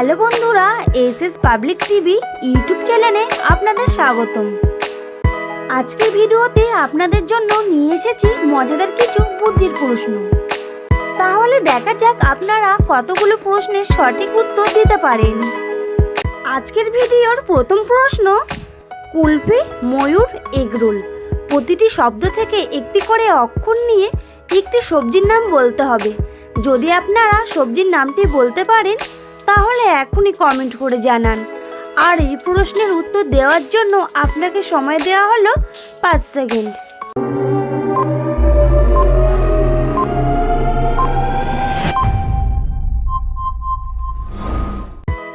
Hello বন্ধুরা S S public TV YouTube চ্যানেলে আপনাদের স্বাগতম। আজকের ভিডিওতে আপনাদের জন্য নিয়ে এসেছি মজাদার কিছু বুদ্ধির প্রশ্ন। তাহলে দেখা যাক আপনারা কতগুলো প্রশ্নের সঠিক উত্তর দিতে পারেন। আজকের ভিডিওর প্রথম প্রশ্ন, কুলফি, ময়ূর, এগরোল প্রতিটি শব্দ থেকে একটি করে অক্ষর নিয়ে একটি সবজির নাম বলতে হবে। যদি আপনারা সবজির নামটি বলতে পারেন তাহলে এখনই কমেন্ট করে জানান। আর এই প্রশ্নের উত্তর দেওয়ার জন্য আপনাকে সময় দেওয়া হলো পাঁচ সেকেন্ড।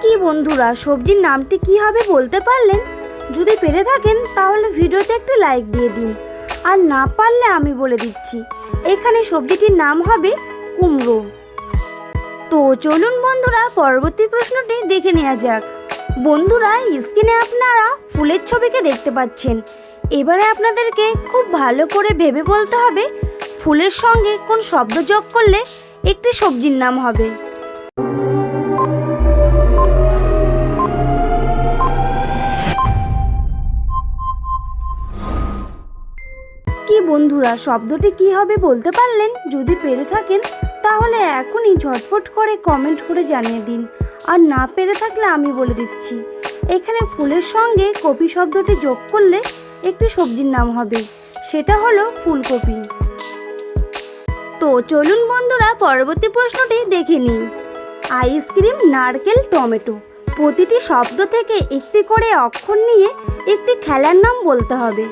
কি বন্ধুরা, সবজির নামটি কি হবে বলতে পারলেন? যদি পেরে থাকেন, তাহলে ভিডিওতে একটি লাইক দিয়ে দিন। আর না পারলে আমি বলে দিচ্ছি, এখানে সবজিটির নাম হবে কুমড়ো। তো চলুন বন্ধুরা, পরবর্তী প্রশ্নটি দেখে নেওয়া যাক। বন্ধুরা, স্ক্রিনে আপনারা ফুলের ছবিকে দেখতে পাচ্ছেন। এবারে আপনাদেরকে খুব ভালো করে ভেবে বলতে হবে, ফুলের সঙ্গে কোন শব্দ যোগ করলে একটি সবজির নাম হবে। কি বন্ধুরা, শব্দটি কি হবে বলতে পারলেন? যদি পেরে থাকেন তাহলে এখনই ঝটপট করে কমেন্ট করে জানিয়ে দিন। আর না পেরে থাকলে আমি বলে দিচ্ছি। এখানে ফুলের সঙ্গে কপি শব্দটি যোগ করলে একটি সবজির নাম হবে। সেটা হলো ফুলকপি। তো চলুন বন্ধুরা, পরবর্তী প্রশ্নটি দেখে নিই। আইসক্রিম, নারকেল, টমেটো প্রতিটি শব্দ থেকে একটি করে অক্ষর নিয়ে একটি খেলার নাম বলতে হবে।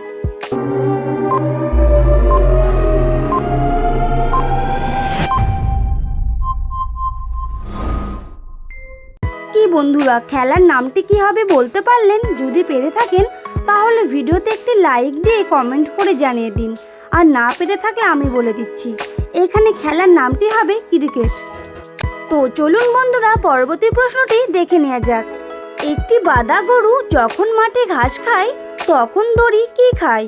বন্ধুরা, খেলার নামটি কি হবে বলতে পারলেন? যদি পেরে থাকেন, তাহলে ভিডিওতে একটি লাইক দিয়ে কমেন্ট করে জানিয়ে দিন। আর না পেরে থাকলে আমি বলে দিচ্ছি, এখানে খেলার নামটি হবে ক্রিকেট তো চলুন বন্ধুরা, পরবর্তী প্রশ্নটি দেখে নেওয়া যাক। একটি বাদা গরু যখন মাঠে ঘাস খায়, তখন দড়ি কি খায়?